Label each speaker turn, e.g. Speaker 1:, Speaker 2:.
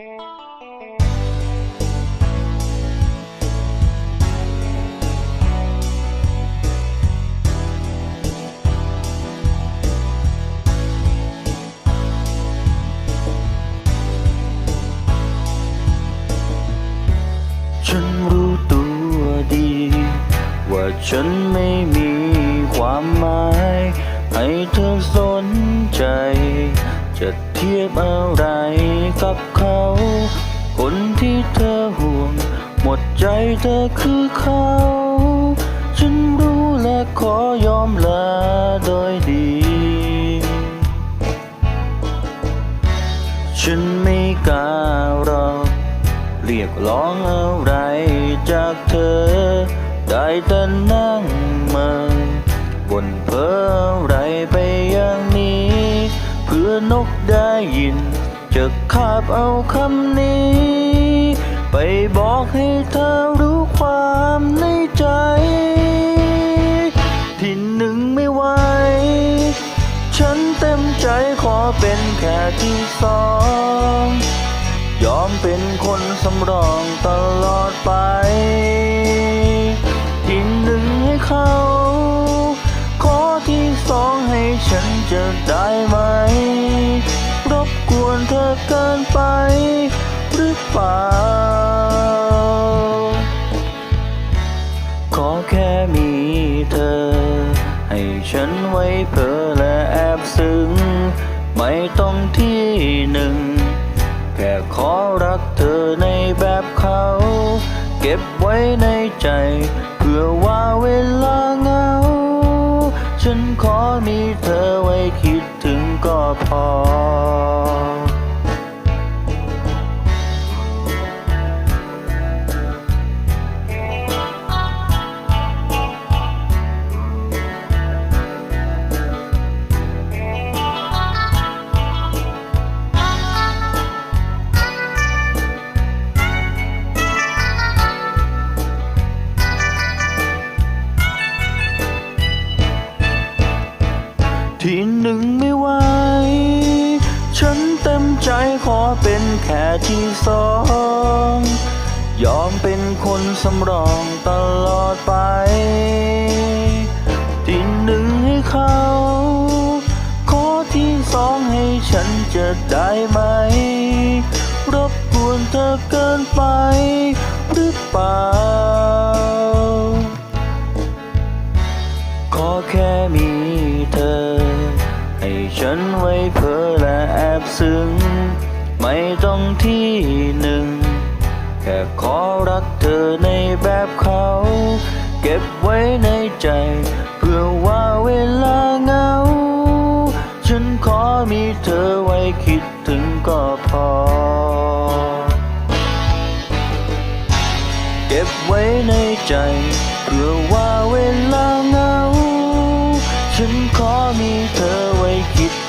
Speaker 1: ฉันรู้ตัวดี ว่าฉันไม่มีความหมาย ให้เธอสนใจ จะเทียบอะไรกับเขา คนที่เธอห่วง หมดใจเธอคือเขา ฉันรู้และขอยอมลาโดยดี ฉันไม่กล้ารอเรียกร้องอะไรจากเธอ ได้แต่นั่งเมือบนเพ้ออะไรไปย่าง พื่อนกได้ยิน จะคาบเอาคำนี้ ไปบอกให้เธอรู้ความในใจ ที่หนึ่งไม่ไหว ฉันเต็มใจขอเป็นแค่ที่สอง ยอมเป็นคนสำรองตลอด เธอเกินไปหรือเปล่า ขอแค่มีเธอ ให้ฉันไว้เพ้อและแอบซึ้ง ไม่ต้องที่หนึ่ง แค่ขอรักเธอในแบบเขา เก็บไว้ในใจ เพื่อว่าเวลาเหงา ฉันขอมีเธอไว้คิดถึงก็พอ ที่หนึ่งไม่ไหว ฉันเต็มใจขอเป็นแค่ที่สอง ยอมเป็นคนสำรองตลอดไป ที่หนึ่งให้เขา ขอที่สองให้ฉันจะได้ไหม รบกวนเธอเกินไปหรือเปล่า อแค่มีเธอ ให้ฉันไว้เพ้อและแอบซึ้ง ไม่ต้องที่หนึ่ง แค่ขอรักเธอในแบบเขา เก็บไว้ในใจ เพื่อว่าเวลาเหงา ฉันขอมีเธอไว้คิดถึงก็พอ เก็บไว้ในใจ เพื่อว่าเวลาเหงา ฉันขอมีเธอไว้คิด